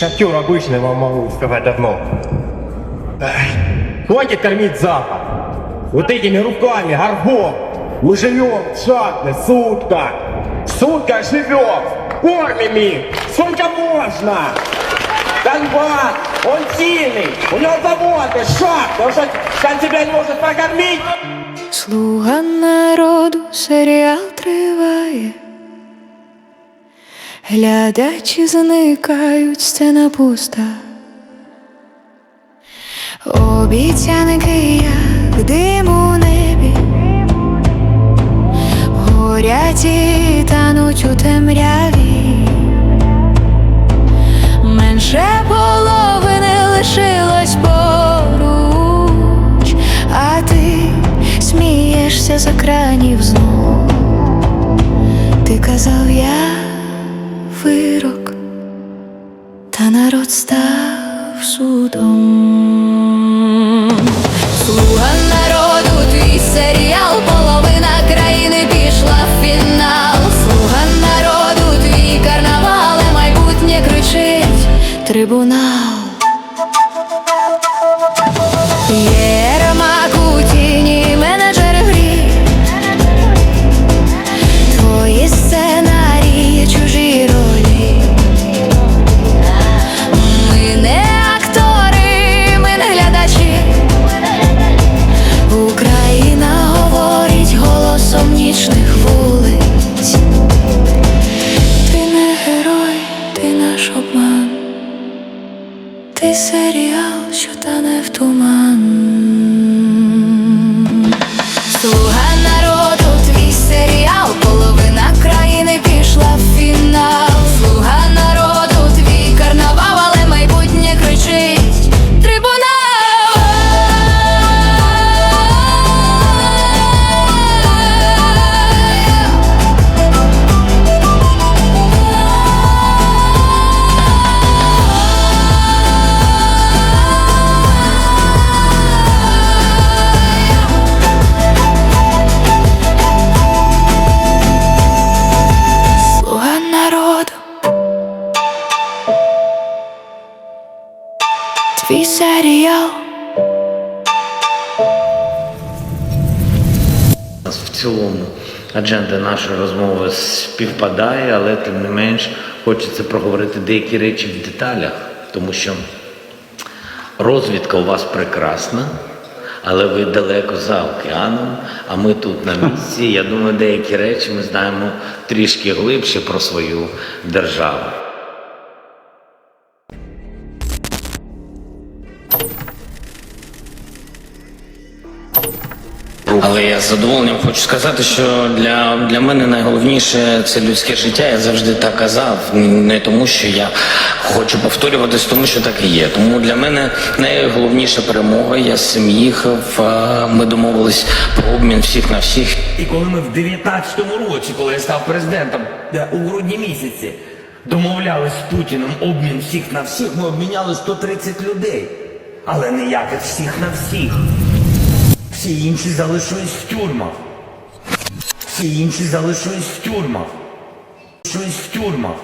шахтер обычный, вам могу сказать. Эх, Хватит кормить Запад. Вот этими руками, горбом. Мы живем шахте, сутка. Сутка живем. Кормим их. Сколько можно? Донбасс, он сильный. У него заводы, шахты. Он сам тебя не может прокормить? Слуга народу серіал триває. Глядачі зникають, сцена пуста. Обіцянки, як дим у небі, горять і тануть у темряві. Менше половини лишилось поруч, а ти смієшся з екранів знов. Ти казав, я вирок, та народ став судом. Слуга народу, твій серіал, половина країни пішла в фінал. Слуга народу, твій карнавал, а майбутнє кричить трибунал. Єрмак нічних вулиць. Ти не герой, ти наш обман. Ти серіал, що тане в туман. Твій серіал. В цілому адженда нашої розмови співпадає, але тим не менш хочеться проговорити деякі речі в деталях, тому що розвідка у вас прекрасна, але ви далеко за океаном, а ми тут на місці. Я думаю, деякі речі ми знаємо трішки глибше про свою державу. Але я з задоволенням хочу сказати, що для, для мене найголовніше це людське життя. Я завжди так казав. Не тому, що я хочу повторюватись, тому що так і є. Тому для мене найголовніша перемога. Я з цим їхав. Ми домовились про обмін всіх на всіх. І коли ми в 19-му році, коли я став президентом, у грудні місяці, домовлялись з Путіним обмін всіх на всіх, ми обміняли 130 людей. Але ніяких всіх на всіх. Всі інші залишились в тюрмах. Всі інші залишились в тюрмах. Залишились в тюрмах.